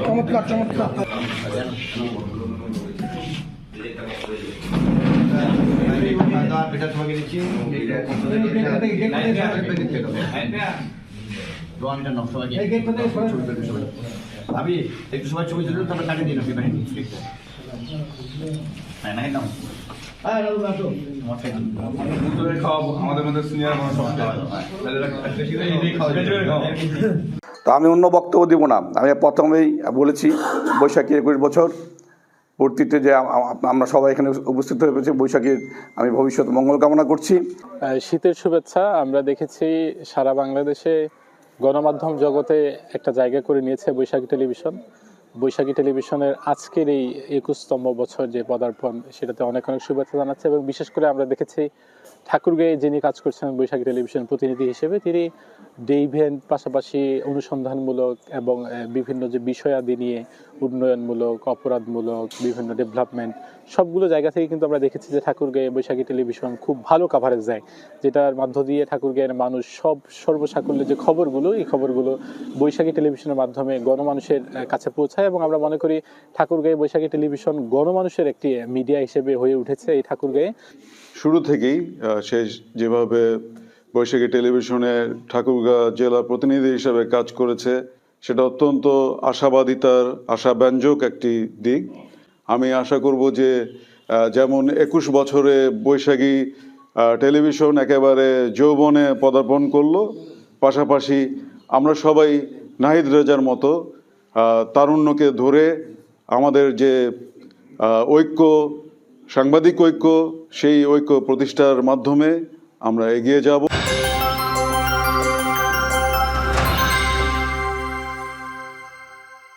চমৎকার চমৎকার ভাবি একটু সময় ছবি তুলে তারপরে দিন ওকে বাহিনী হ্যাঁ না নাও আমাদের মধ্যে সিনিয়র মানুষ তা আমি অন্য বক্তব্য দিব না। আমি প্রথমেই বলেছি, বৈশাখী একুশ বছর। পূর্তিতে যে আম- আম- আমরা সবাই এখানে উপস্থিত হয়েছি বৈশাখীর আমি ভবিষ্যৎ মঙ্গল কামনা করছি। শীতের শুভেচ্ছা। আমরা দেখেছি সারা বাংলাদেশে গণমাধ্যম জগতে একটা জায়গা করে নিয়েছে বৈশাখী টেলিভিশন। বৈশাখী টেলিভিশনের আজকের এই একুশতম বছর যে পদার্পণ, সেটাতে অনেক অনেক শুভেচ্ছা জানাচ্ছে এবং বিশেষ করে আমরা দেখেছি ঠাকুরগাঁয়ে যিনি কাজ করছেন বৈশাখী টেলিভিশন প্রতিনিধি হিসেবে, তিনি ডে ইভেন্ট পাশাপাশি অনুসন্ধানমূলক এবং বিভিন্ন যে বিষয়াদি নিয়ে উন্নয়নমূলক, অপরাধমূলক, বিভিন্ন ডেভেলপমেন্ট সবগুলো জায়গা থেকে কিন্তু আমরা দেখেছি যে ঠাকুরগাঁয়ে বৈশাখী টেলিভিশন খুব ভালো কাভারেজ দেয়। যেটার মধ্য দিয়ে ঠাকুরগাঁয়ের মানুষ সব সর্বসাকুল্যে যে খবরগুলো, এই খবরগুলো বৈশাখী টেলিভিশনের মাধ্যমে গণমানুষের কাছে পৌঁছায়। এবং আমরা মনে করি ঠাকুরগাঁয়ে বৈশাখী টেলিভিশন গণমানুষের একটি মিডিয়া হিসেবে হয়ে উঠেছে এই ঠাকুরগাঁয়ে। শুরু থেকেই সে যেভাবে বৈশাখী টেলিভিশনে ঠাকুরগাঁ জেলা প্রতিনিধি হিসেবে কাজ করেছে, সেটা অত্যন্ত আশাবাদিতার, আশাব্যঞ্জক একটি দিক। আমি আশা করব যে যেমন একুশ বছরে বৈশাখী টেলিভিশন একেবারে যৌবনে পদার্পণ করল, পাশাপাশি আমরা সবাই নাহিদ রেজার মতো তারুণ্যকে ধরে আমাদের যে ঐক্য সাংবাদিক ঐক্য সেই ঐক্য প্রতিষ্ঠার মাধ্যমে আমরা এগিয়ে যাব।